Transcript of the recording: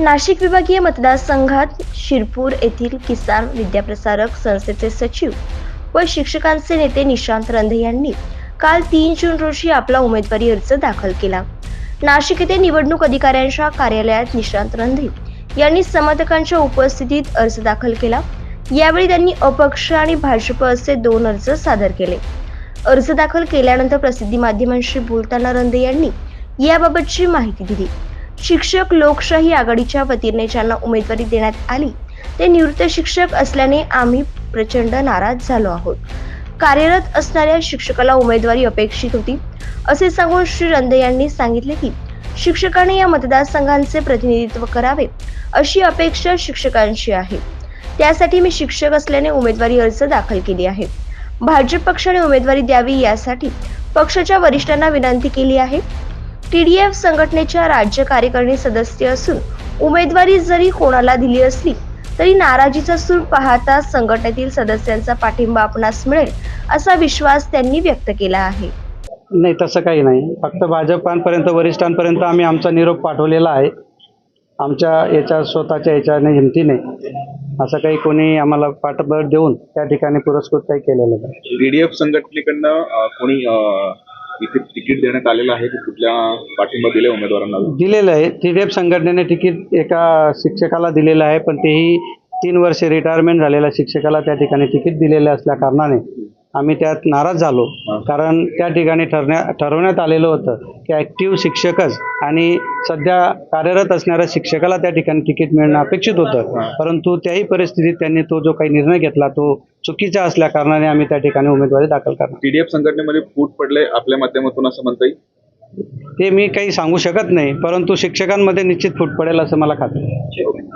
नाशिक विभागीय मतदारसंघात शिरपूर येथील किसान विद्याप्रसारक संस्थेचे सचिव व शिक्षकांचे नेते निशांत रंधे यांनी काल तीन जून रोजी आपला उमेदवारी अर्ज दाखल केला. नाशिक येथे निवडणूक अधिकाऱ्यांच्या कार्यालयात निशांत रंधे यांनी समर्थकांच्या उपस्थितीत अर्ज दाखल केला. यावेळी त्यांनी अपक्ष आणि भाजप असे दोन अर्ज सादर केले. अर्ज दाखल केल्यानंतर प्रसिद्धी माध्यमांशी बोलताना रंधे यांनी याबाबतची माहिती दिली. शिक्षक लोकशाही आघाडीच्या वतीने ज्यांना उमेदवारी देण्यात आली ते निवृत्त शिक्षक असल्याने आम्ही प्रचंड नाराज झालो आहोत. कार्यरत असणाऱ्या शिक्षकाला उमेदवारी अपेक्षित होती. असे सांगून श्री रंदे यांनी सांगितले की शिक्षकाने या मतदारसंघांचे प्रतिनिधित्व करावे अशी अपेक्षा शिक्षकांची आहे. त्यासाठी मी शिक्षक असल्याने उमेदवारी अर्ज दाखल केली आहे. भाजप पक्षाने उमेदवारी द्यावी यासाठी पक्षाच्या वरिष्ठांना विनंती केली आहे. टीडीएफ संघटनेच्या राज्य कार्यकारिणी सदस्य असून उमेदवारी जरी कोणाला दिली असली तरी नाराजीचा सूर पाहता संघटनेतील सदस्यांचा पाठिंबा आपणास मिळेल असा विश्वास त्यांनी व्यक्त केला आहे. नाही तसं काही नाही. फक्त भाजपांपर्यंत वरिष्ठांपर्यंत आम्ही आमचा निरोप पाठवलेला आहे. आमच्या याच्या स्वतःच्या याच्याने हिमतीने असं काही कोणी आम्हाला पाठबळ देऊन त्या ठिकाणी पुरस्कृत काही केलेलं नाही. डीडीएफ संघटनेकडनं अं, कोणी अं, इथे तिकीट देण्यात आलेलं आहे की कुठल्या पाठिंबा दिले उमेदवारांना दिलेलं आहे. टीडीएफ संघटनेने तिकीट एका शिक्षकाला दिलेलं आहे पण तेही तीन वर्षे रिटायरमेंट झालेल्या शिक्षकाला त्या ठिकाणी तिकीट दिलेलं असल्या कारणाने आम्ही त्यात नाराज झालो. कारण त्या ठिकाणी ठरण्या ठरवण्यात आलेलं होतं की ॲक्टिव्ह शिक्षकच आणि सध्या कार्यरत असणाऱ्या शिक्षकाला त्या ठिकाणी तिकीट मिळणं अपेक्षित होतं. परंतु त्याही परिस्थितीत त्यांनी तो जो काही निर्णय घेतला तो चुकीचा असल्या कारणाने आम्ही त्या ठिकाणी उमेदवारी दाखल करणार. टीडीएफ संघटनेमध्ये फूट पडले आपल्या माध्यमातून असं म्हणता येईल? ते मी काही सांगू शकत नाही परंतु शिक्षकांमध्ये निश्चित फूट पडेल असं मला खात्री